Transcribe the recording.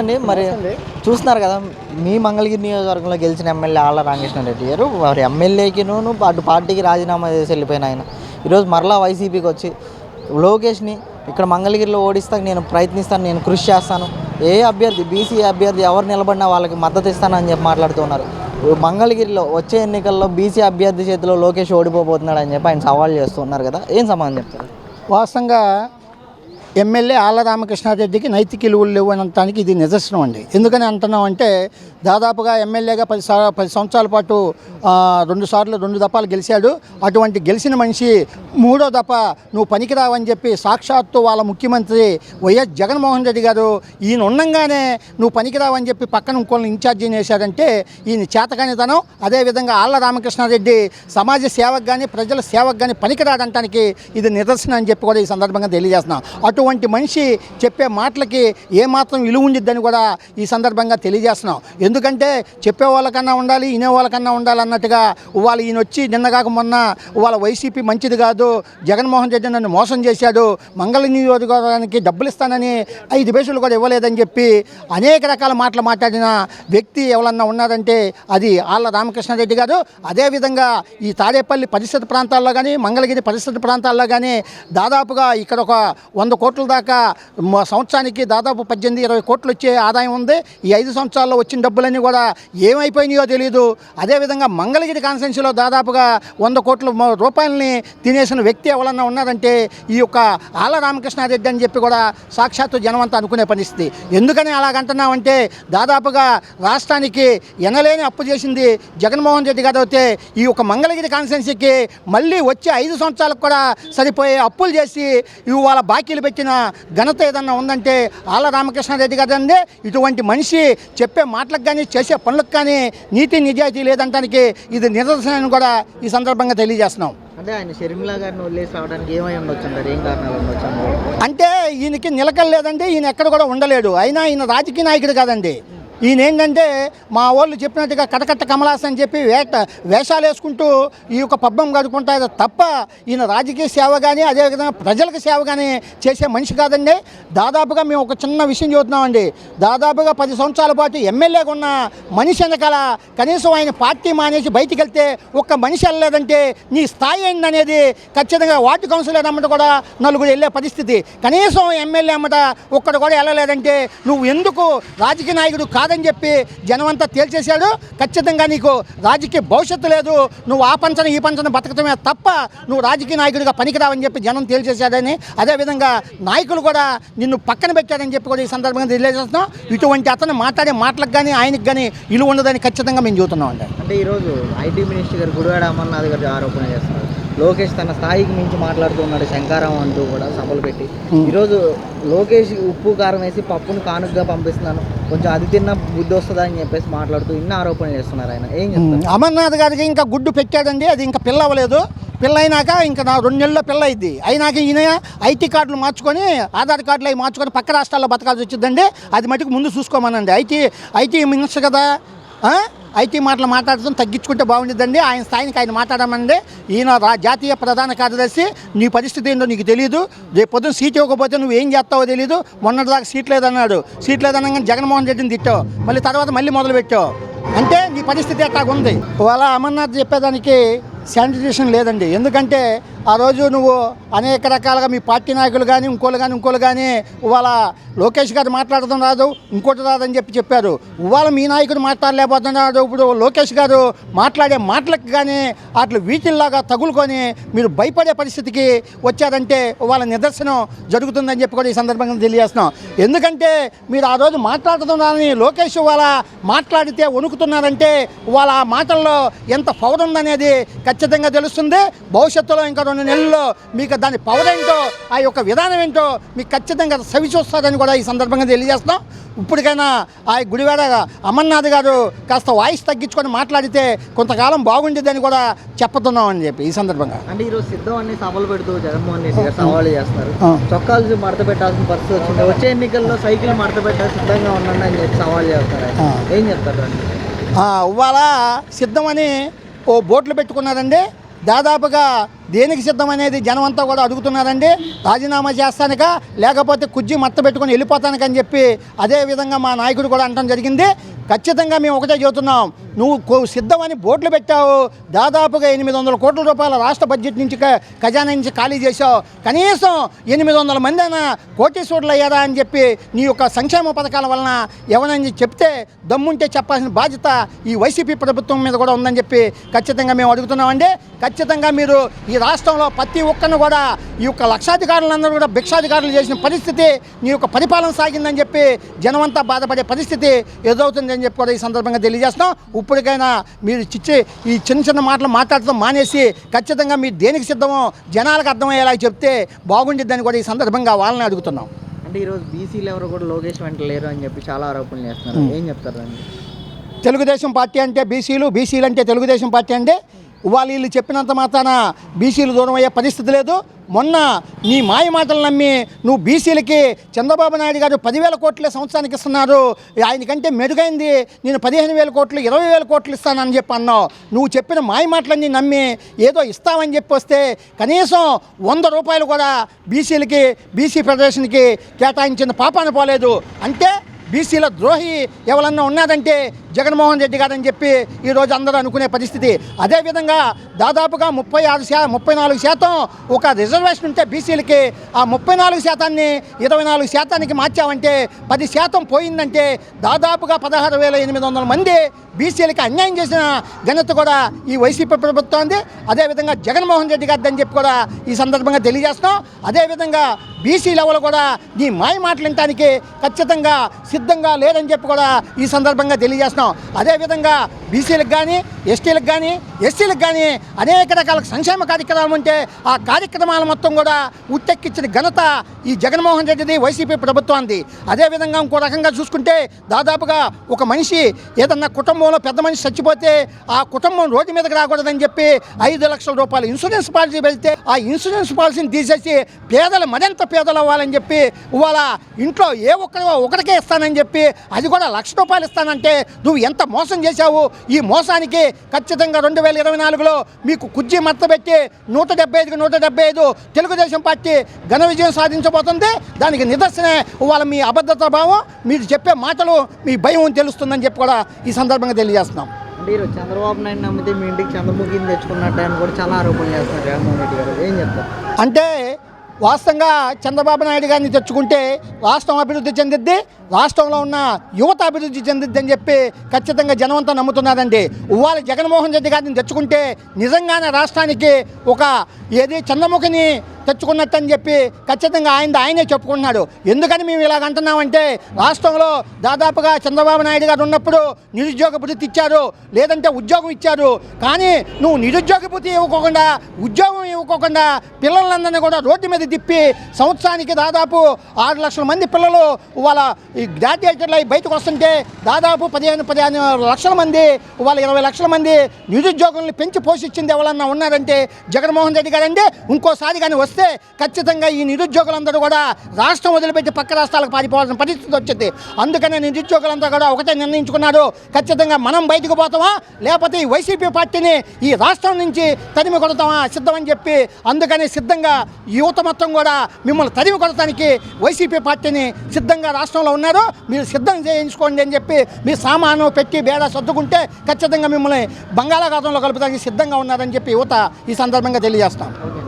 అండి మరి చూస్తున్నారు కదా మీ మంగళగిరి నియోజకవర్గంలో గెలిచిన ఎమ్మెల్యే ఆళ్ళ రామకృష్ణ రెడ్డి గారు వారి ఎమ్మెల్యేకినూ అటు పార్టీకి రాజీనామా చేసి వెళ్ళిపోయిన ఆయన. ఈరోజు మరలా వైసీపీకి వచ్చి లోకేష్ని ఇక్కడ మంగళగిరిలో ఓడిస్తా నేను ప్రయత్నిస్తాను నేను కృషి చేస్తాను. ఏ అభ్యర్థి బీసీ అభ్యర్థి ఎవరు నిలబడినా వాళ్ళకి మద్దతు ఇస్తానని చెప్పి మాట్లాడుతున్నారు. మంగళగిరిలో వచ్చే ఎన్నికల్లో బీసీ అభ్యర్థి చేతిలో లోకేష్ ఓడిపోబోతున్నాడు అని చెప్పి ఆయన సవాల్ చేస్తున్నారు కదా ఏం సమాధానం చెప్తారు? వాస్తవంగా ఎమ్మెల్యే ఆళ్ళ రామకృష్ణారెడ్డికి నైతిక విలువలు లేవు అనటానికి ఇది నిదర్శనం అండి. ఎందుకని అంటున్నాం అంటే దాదాపుగా ఎమ్మెల్యేగా పది సా పది సంవత్సరాల పాటు రెండు సార్లు రెండు దఫాలు గెలిచాడు. అటువంటి గెలిచిన మనిషి మూడో దఫ నువ్వు పనికిరావని చెప్పి సాక్షాత్తు వాళ్ళ ముఖ్యమంత్రి వైఎస్ జగన్మోహన్ రెడ్డి గారు ఈయన ఉండంగానే నువ్వు పనికిరావని చెప్పి పక్కన ఇంకోళ్ళని ఇన్ఛార్జీని వేశారంటే ఈయన చేతకానితనం. అదేవిధంగా ఆళ్ళ రామకృష్ణారెడ్డి సమాజ సేవకు కానీ ప్రజల సేవకు కానీ పనికిరాడంటానికి ఇది నిదర్శనం అని చెప్పి కూడా ఈ సందర్భంగా తెలియజేస్తున్నాం. అటువంటి మనిషి చెప్పే మాటలకి ఏమాత్రం విలువ ఉండిద్దని కూడా ఈ సందర్భంగా తెలియజేస్తున్నాం. ఎందుకంటే చెప్పే వాళ్ళకన్నా ఉండాలి వినే వాళ్ళకన్నా ఉండాలి అన్నట్టుగా ఇవాళ ఈయన వచ్చి నిన్నగాక మొన్న ఇవాళ వైసీపీ మంచిది కాదు జగన్మోహన్ రెడ్డి నన్ను మోసం చేశాడు మంగళ నియోజకవర్గానికి డబ్బులు ఇస్తానని ఐదు పైసలు కూడా ఇవ్వలేదని చెప్పి అనేక రకాల మాటలు మాట్లాడిన వ్యక్తి ఎవరన్నా ఉన్నారంటే అది ఆళ్ళ రామకృష్ణారెడ్డి గారు. అదేవిధంగా ఈ తాడేపల్లి పరిసర ప్రాంతాల్లో కానీ మంగళగిరి పరిసర ప్రాంతాల్లో కానీ దాదాపుగా ఇక్కడ ఒక వంద కోట్ల కోట్ల దాకా సంవత్సరానికి దాదాపు పద్దెనిమిది ఇరవై కోట్లు వచ్చే ఆదాయం ఉంది. ఈ ఐదు సంవత్సరాల్లో వచ్చిన డబ్బులన్నీ కూడా ఏమైపోయినాయో తెలియదు అదేవిధంగా మంగళగిరి కాన్స్టెన్సీలో దాదాపుగా వంద కోట్ల రూపాయలని తినేసిన వ్యక్తి ఎవరన్నా ఉన్నారంటే ఈ యొక్క ఆల రామకృష్ణారెడ్డి అని చెప్పి కూడా సాక్షాత్తు జనమంతా అనుకునే పరిస్థితి. ఎందుకని అలాగంటున్నామంటే దాదాపుగా రాష్ట్రానికి ఎనలేని అప్పు చేసింది జగన్మోహన్ రెడ్డి గారు అయితే ఈ యొక్క మంగళగిరి కాన్స్టెన్సీకి మళ్ళీ వచ్చే ఐదు సంవత్సరాలకు కూడా సరిపోయే అప్పులు చేసి ఇవాళ బాకీలు పెట్టి పెట్టిన ఘనత ఏదన్నా ఉందంటే ఆళ్ళ రామకృష్ణారెడ్డి గారు అండి ఇటువంటి మనిషి చెప్పే మాటలకు కానీ చేసే పనులకు కానీ నీతి నిజాయితీ లేదంటానికి ఇది నిదర్శనం కూడా ఈ సందర్భంగా తెలియజేస్తున్నాం. అంటే ఆయన షర్మిలా గారిని వదిలేసి రావడానికి ఏమై ఉండొచ్చు ఏం కారణాలు ఉండొచ్చు అంటే ఈయనకి నిలకడ లేదండి ఈయన ఎక్కడ కూడా ఉండలేడు. అయినా ఈయన రాజకీయ నాయకుడు కాదండి. ఈయన ఏంటంటే మా వాళ్ళు చెప్పినట్టుగా కటకట్ట కమలాస అని చెప్పి వేట వేషాలు వేసుకుంటూ ఈ యొక్క పబ్బం గడుపుకుంటారు తప్ప ఈయన రాజకీయ సేవ కానీ అదేవిధంగా ప్రజలకు సేవ కానీ చేసే మనిషి కాదండి. దాదాపుగా మేము ఒక చిన్న విషయం చూస్తున్నామండి దాదాపుగా పది సంవత్సరాల పాటు ఎమ్మెల్యేగా ఉన్న మనిషి వెనకాల కనీసం ఆయన పార్టీ మానేసి బయటికి వెళ్తే ఒక్క మనిషి వెళ్ళలేదంటే నీ స్థాయి ఏంటనేది ఖచ్చితంగా వార్డు కౌన్సిలర్ అమ్మట కూడా నలుగురు వెళ్ళే పరిస్థితి. కనీసం ఎమ్మెల్యే అమ్మట ఒక్కడు కూడా వెళ్ళలేదంటే నువ్వు ఎందుకు రాజకీయ నాయకుడు కాదు కాదని చెప్పి జనమంతా తేల్చేశాడు. ఖచ్చితంగా నీకు రాజకీయ భవిష్యత్తు లేదు. నువ్వు ఆ పంచన ఈ పంచన బతకటమే తప్ప నువ్వు రాజకీయ నాయకుడిగా పనికిరావని చెప్పి జనం తేల్చేశాడని అదేవిధంగా నాయకులు కూడా నిన్ను పక్కన పెట్టారని చెప్పి కూడా ఈ సందర్భంగా తెలియజేస్తున్నాం. ఇటువంటి అతను మాట్లాడే మాటలకు కానీ ఆయనకు కానీ ఇలువ ఉండదని ఖచ్చితంగా మేము చూస్తున్నాం అండి అంటే ఈరోజు ఐటీ మినిస్టర్ గారు గుడివాడ అమర్నాథ్ గారు ఆరోపణ చేస్తున్నారు. లోకేష్ తన స్థాయికి మించి మాట్లాడుతున్నాడు శంకారం అంటూ కూడా సభలు పెట్టి. ఈరోజు లోకేష్ ఉప్పు కారం వేసి పప్పును కానుకగా పంపిస్తున్నాను. కొంచెం అది తిన్న బుద్ధి వస్తుందా అని చెప్పేసి మాట్లాడుతూ ఇన్ని ఆరోపణలు చేస్తున్నారు ఆయన. ఏం చెప్తారు? అమర్నాథ్ గారికి ఇంకా గుడ్డు పెట్టాడండి. అది ఇంకా పిల్ల అవ్వలేదు. పిల్ల అయినాక ఇంకా నా రెండు నెలల్లో పిల్ల అయింది అయినాక ఈయన ఐటీ కార్డులు మార్చుకొని ఆధార్ కార్డులు అవి మార్చుకొని పక్క రాష్ట్రాల్లో బతకాల్సి వచ్చిందండి. అది మటుకు ముందు చూసుకోమనండి. ఐటీ ఐటీ మినిస్టర్ కదా? ఐటీ మాటలు మాట్లాడటం తగ్గించుకుంటే బాగుంటుందండి ఆయన స్థాయికి ఆయన మాట్లాడమండి. ఈయన జాతీయ ప్రధాన కార్యదర్శి. నీ పరిస్థితి ఏంటో నీకు తెలియదు రేపు పొద్దున సీట్ ఇవ్వకపోతే నువ్వు ఏం చేస్తావో తెలియదు మొన్నటిదాకా సీట్ లేదన్నాడు. సీట్ లేదనగానే జగన్మోహన్ రెడ్డిని తిట్టావు. మళ్ళీ తర్వాత మళ్ళీ మొదలు పెట్టావు. అంటే నీ పరిస్థితి ఎట్లా ఉంది ఇవాళ అమర్నాథ్ చెప్పేదానికి శానిటైజేషన్ లేదండి. ఎందుకంటే ఆ రోజు నువ్వు అనేక రకాలుగా మీ పార్టీ నాయకులు కానీ ఇంకోళ్ళు కానీ ఇంకోళ్ళు కానీ ఇవాళ లోకేష్ గారు మాట్లాడడం రాదు ఇంకోటి రాదని చెప్పి చెప్పారు. ఇవాళ మీ నాయకుడు మాట్లాడలేకపోతున్నాడు. ఇప్పుడు లోకేష్ గారు మాట్లాడే మాటలకు కానీ అట్లు వీటిల్లాగా తగులుకొని మీరు భయపడే పరిస్థితికి వచ్చారంటే ఇవాళ నిదర్శనం జరుగుతుందని చెప్పి కూడా ఈ సందర్భంగా తెలియజేస్తున్నాం. ఎందుకంటే మీరు ఆ రోజు మాట్లాడుతున్నారని లోకేష్ ఇవాళ మాట్లాడితే వణుకుతున్నారంటే ఇవాళ ఆ మాటల్లో ఎంత పవర్ ఉందనేది ఖచ్చితంగా తెలుస్తుంది. భవిష్యత్తులో ఇంకా రెండు నెలల్లో మీకు దాని పవర్ ఏంటో ఆ యొక్క విధానం ఏంటో మీకు ఖచ్చితంగా సవి చూస్తారని కూడా ఈ సందర్భంగా తెలియజేస్తున్నాం. ఇప్పటికైనా ఆ గుడివాడ అమర్నాథ్ గారు కాస్త వాయిస్ తగ్గించుకొని మాట్లాడితే కొంతకాలం బాగుండేదని కూడా చెప్పుతున్నాం అని చెప్పి ఈ సందర్భంగా. అంటే ఈరోజు సిద్ధం అన్ని సభలు పెడుతూ జగన్మోహన్ రెడ్డి గారు సవాళ్ళు చేస్తున్నారు. ఆ. చొక్కాలు మడత పెట్టాల్సిన పరిస్థితి వచ్చింది. వచ్చే ఎన్నికల్లో సైకిల్ మడత పెట్టాలి సిద్ధంగా ఉండండి అని చెప్పి సవాల్ చేస్తారు. ఏం చెప్తారు ఇవాళ సిద్ధమని ఓ బోట్లు పెట్టుకున్నారండి. దాదాపుగా దేనికి సిద్ధం అనేది జనం అంతా కూడా అడుగుతున్నారండి. రాజీనామా చేస్తానిక లేకపోతే కుజ్జి మత్త పెట్టుకొని వెళ్ళిపోతానికని చెప్పి అదే విధంగా మా నాయకుడు కూడా అనడం జరిగింది. ఖచ్చితంగా మేము ఒకటే చెబుతున్నాం నువ్వు కో- సిద్ధమని బోట్లు పెట్టావు. దాదాపుగా ఎనిమిది వందల కోట్ల రూపాయల రాష్ట్ర బడ్జెట్ నుంచి ఖజానా నుంచి ఖాళీ చేశావు. కనీసం ఎనిమిది వందల మంది అయినా కోటీశ్వరులు అయ్యారా అని చెప్పి నీ యొక్క సంక్షేమ పథకాల వలన ఎవరని చెప్తే దమ్ముంటే చెప్పాల్సిన బాధ్యత ఈ వైసీపీ ప్రభుత్వం మీద కూడా ఉందని చెప్పి ఖచ్చితంగా మేము అడుగుతున్నామండి. ఖచ్చితంగా మీరు ఈ రాష్ట్రంలో ప్రతి ఒక్కరిని కూడా ఈ యొక్క లక్షాధికారులందరూ కూడా భిక్షాధికారులు చేసిన పరిస్థితి నీ యొక్క పరిపాలన సాగిందని చెప్పి జనమంతా బాధపడే పరిస్థితి ఎదురవుతుందని చెప్పి కూడా ఈ సందర్భంగా తెలియజేస్తాం ఇప్పటికైనా మీరు చిచ్చి ఈ చిన్న చిన్న మాటలు మాట్లాడటం మానేసి ఖచ్చితంగా మీరు దేనికి సిద్ధమో జనాలకు అర్థమయ్యేలా చెప్తే బాగుండిద్దని కూడా ఈ సందర్భంగా వాళ్ళని అడుగుతున్నాం. అంటే ఈరోజు బీసీలు ఎవరు కూడా లోకేష్ వెంట లేరు అని చెప్పి చాలా ఆరోపణలు చేస్తున్నారు. ఏం చెప్తారు అండి తెలుగుదేశం పార్టీ అంటే బీసీలు బీసీలు అంటే తెలుగుదేశం పార్టీ అంటే ఇవాళ వీళ్ళు చెప్పినంత మాత్రాన బీసీలు దూరం అయ్యే పరిస్థితి లేదు. మొన్న నీ మాయ మాటలు నమ్మి నువ్వు బీసీలకి చంద్రబాబు నాయుడు గారు పదివేల కోట్లే సంవత్సరానికి ఇస్తున్నారు. ఆయనకంటే మెరుగైంది. నేను పదిహేను వేల కోట్లు ఇరవై వేల కోట్లు ఇస్తానని చెప్పి అన్నావు. నువ్వు చెప్పిన మాయ మాటలన్నీ నమ్మి ఏదో ఇస్తామని చెప్పి వస్తే కనీసం వంద రూపాయలు కూడా బీసీలకి బీసీ ఫెడరేషన్కి కేటాయించిన పాపాన పోలేదు. అంటే బీసీల ద్రోహి ఎవరన్నా ఉన్నారంటే జగన్మోహన్ రెడ్డి గారని చెప్పి ఈరోజు అందరూ అనుకునే పరిస్థితి. అదేవిధంగా దాదాపుగా ముప్పై ఆరు శా ముప్పై నాలుగు శాతం ఒక రిజర్వేషన్ ఉంటే బీసీలకి ఆ ముప్పై నాలుగు శాతాన్ని ఇరవై నాలుగు శాతానికి మార్చామంటే పది శాతం పోయిందంటే దాదాపుగా పదహారు వేల ఎనిమిది వందల మంది బీసీలకి అన్యాయం చేసిన ఘనత కూడా ఈ వైసీపీ ప్రభుత్వం ఉంది అదేవిధంగా జగన్మోహన్ రెడ్డి గారిదని అని చెప్పి కూడా ఈ సందర్భంగా తెలియజేస్తున్నాం. అదేవిధంగా బీసీ లెవెల్ కూడా నీ మాయ మాట్లాడటానికి ఖచ్చితంగా సిద్ధంగా లేదని చెప్పి కూడా ఈ సందర్భంగా తెలియజేస్తున్నాం. అదేవిధంగా బీసీలకు కానీ ఎస్టీలకు కానీ ఎస్సీలకు కానీ అనేక రకాల సంక్షేమ కార్యక్రమాలు ఉంటే ఆ కార్యక్రమాల మొత్తం కూడా ఉట్టెక్కించిన ఘనత ఈ జగన్మోహన్ రెడ్డిది వైసీపీ ప్రభుత్వానికి అదేవిధంగా ఇంకో రకంగా చూసుకుంటే దాదాపుగా ఒక మనిషి ఏదన్నా కుటుంబంలో పెద్ద మనిషి చచ్చిపోతే ఆ కుటుంబం రోడ్డు మీదకి రాకూడదని చెప్పి ఐదు లక్షల రూపాయలు ఇన్సూరెన్స్ పాలసీ వెళ్తే ఆ ఇన్సూరెన్స్ పాలసీని తీసేసి పేదలు మరింత పేదలు అవ్వాలని చెప్పి ఇవాళ ఇంట్లో ఏ ఒక్కరి ఒకరికే ఇస్తానని చెప్పి అది కూడా లక్ష రూపాయలు ఇస్తానంటే నువ్వు ఎంత మోసం చేశావు? ఈ మోసానికి ఖచ్చితంగా రెండు వేల ఇరవై నాలుగులో మీకు కుర్చీ మత్తబెట్టి నూట డెబ్బై ఐదుకి నూట డెబ్బై ఐదు తెలుగుదేశం పార్టీ ఘన విజయం సాధించబోతుంది. దానికి నిదర్శనే ఇవాళ మీ అబద్ధత భావం మీరు చెప్పే మాటలు మీ భయం తెలుస్తుందని చెప్పి కూడా ఈ సందర్భంగా తెలియజేస్తున్నాం. ఈరోజు చంద్రబాబు నాయుడు నమ్మితే మీ ఇంటికి చంద్రముఖిని తెచ్చుకున్నట్టు అని కూడా చాలా ఆరోపణలు చేస్తున్నారు జగన్మోహన్ రెడ్డి గారు. ఏం చెప్తారు? అంటే వాస్తవంగా చంద్రబాబు నాయుడు గారిని తెచ్చుకుంటే రాష్ట్రం అభివృద్ధి చెందిద్ది రాష్ట్రంలో ఉన్న యువత అభివృద్ధి చెందిద్ది అని చెప్పి ఖచ్చితంగా జనమంతా నమ్ముతున్నారండి. ఇవాళ జగన్మోహన్ రెడ్డి గారిని తెచ్చుకుంటే నిజంగానే రాష్ట్రానికి ఒక ఏది చంద్రముఖిని తెచ్చుకున్నట్టు అని చెప్పి ఖచ్చితంగా ఆయన ఆయనే చెప్పుకుంటున్నాడు. ఎందుకని మేము ఇలాగ అంటున్నామంటే రాష్ట్రంలో దాదాపుగా చంద్రబాబు నాయుడు గారు ఉన్నప్పుడు నిరుద్యోగ భృతి ఇచ్చారు లేదంటే ఉద్యోగం ఇచ్చారు. కానీ నువ్వు నిరుద్యోగ భృతి ఇవ్వకోకుండా ఉద్యోగం ఇవ్వకోకుండా పిల్లలందరినీ కూడా రోడ్డు మీద తిప్పి సంవత్సరానికి దాదాపు ఆరు లక్షల మంది పిల్లలు వాళ్ళ ఈ గ్రాడ్యుయేటర్లు అయి బయటకు వస్తుంటే దాదాపు పదిహేను పదిహేను లక్షల మంది వాళ్ళ ఇరవై లక్షల మంది నిరుద్యోగుల్ని పెంచి పోషించింది ఎవరన్నా ఉన్నారంటే జగన్మోహన్ రెడ్డి గారంటే ఇంకోసారి కానీ వస్తే ఖచ్చితంగా ఈ నిరుద్యోగులందరూ కూడా రాష్ట్రం వదిలిపెట్టి పక్క రాష్ట్రాలకు పారిపోవాల్సిన పరిస్థితి వచ్చింది. అందుకనే నిరుద్యోగులంతా కూడా ఒకటే నిర్ణయించుకున్నారు. ఖచ్చితంగా మనం బయటకు పోతామా? లేకపోతే ఈ వైసీపీ పార్టీని ఈ రాష్ట్రం నుంచి తరిమి కొడతామా? సిద్ధమని చెప్పి అందుకని సిద్ధంగా యువత మొత్తం కూడా మిమ్మల్ని తరిమి కొడటానికి వైసీపీ పార్టీని సిద్ధంగా రాష్ట్రంలో ఉన్నారు. మీరు సిద్ధం చేయించుకోండి అని చెప్పి మీ సామాను పెట్టి బేడా సర్దుకుంటే ఖచ్చితంగా మిమ్మల్ని బంగాళాఖాతంలో కలుపుతానికి సిద్ధంగా ఉన్నారని చెప్పి యువత ఈ సందర్భంగా తెలియజేస్తాం.